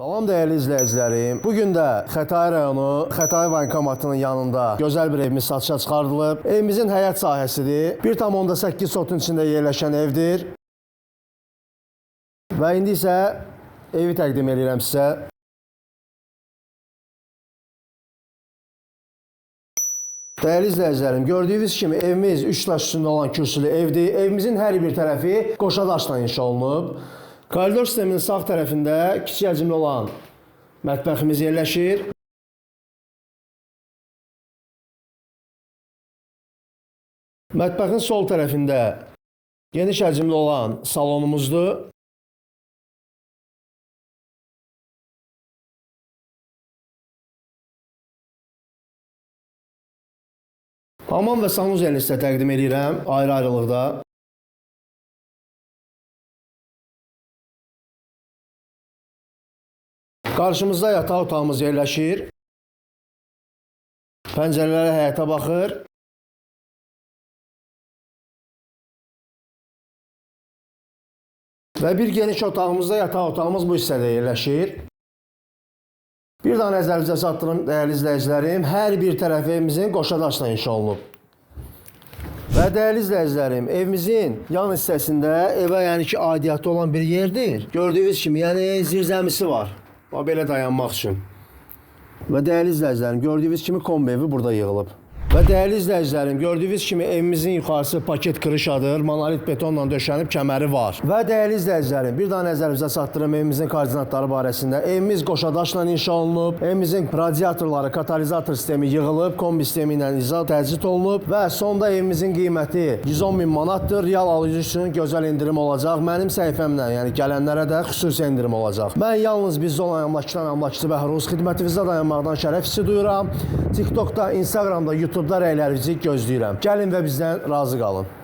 Salam dəyərli izləyicilərim. Bu gün də Xətai rayonu Xətai bankomatının yanında gözəl bir evimiz satışa çıxardılıb. Evimizin həyət sahəsidir. 1,8 sotun içində yerləşən evdir. Və indi isə evi təqdim edirəm sizə. Dəyərli izləyicilərim, gördüyünüz kimi evimiz 3 daş üstündə olan kürsülü evdir. Evimizin hər bir tərəfi qoşa daşla inşa olunub. Koridor sisteminin sağ tərəfində kiçik həcmli olan mətbəximiz yerləşir. Mətbəxin sol tərəfində geniş həcmli olan salonumuzdur. Hamam və sanuzelini sizə təqdim edirəm ayrı-ayrılıqda. Qarşımızda yataq otağımız yerləşir. Pəncərələri həyətə baxır. Və bir geniş otağımızda yataq otağımız bu hissədə yerləşir. Bir daha nəzərinizə çatdırım dəyərli izləyicilərim, hər bir tərəf evimizin qoşa daşla inşa olunub. Və dəyərli izləyicilərim, evimizin yan hissəsində evə yəni ki aidiyyatı olan bir yerdir. Gördüyünüz kimi, yəni zirzəmisi var. Bax belə dayanmaq üçün. Və dəyərli izləyicilərim, gördüyünüz kimi kombi evi burada yığılıb. Və dəyərli izləyicilərim, gördüyünüz kimi evimizin yuxarısı paket krışadır, monolit betonla döşənib kəməri var. Və dəyərli izləyicilərim, bir daha nəzərinizə çatdırım evimizin koordinatları barəsində. Evimiz qoşa daşla inşa olunub, evimizin radiatorları, katalizator sistemi yığılıb, kombi sistemi ilə izah təcrid olunub və sonda evimizin qiyməti 110 min manatdır. Real alıcı üçün gözəl indirim olacaq. Mənim səhifəmdən, yəni gələnlərə də xüsusi indirim olacaq. Mən yalnız bizdə olan əmlakçıdan əmlakçı Bəhruz xidmətinizdə dayanmaqdan şərəf hissi duyuram. TikTokda, Instagramda, YouTube-da rəylərinizi gözləyirəm. Gəlin və bizdən razı qalın.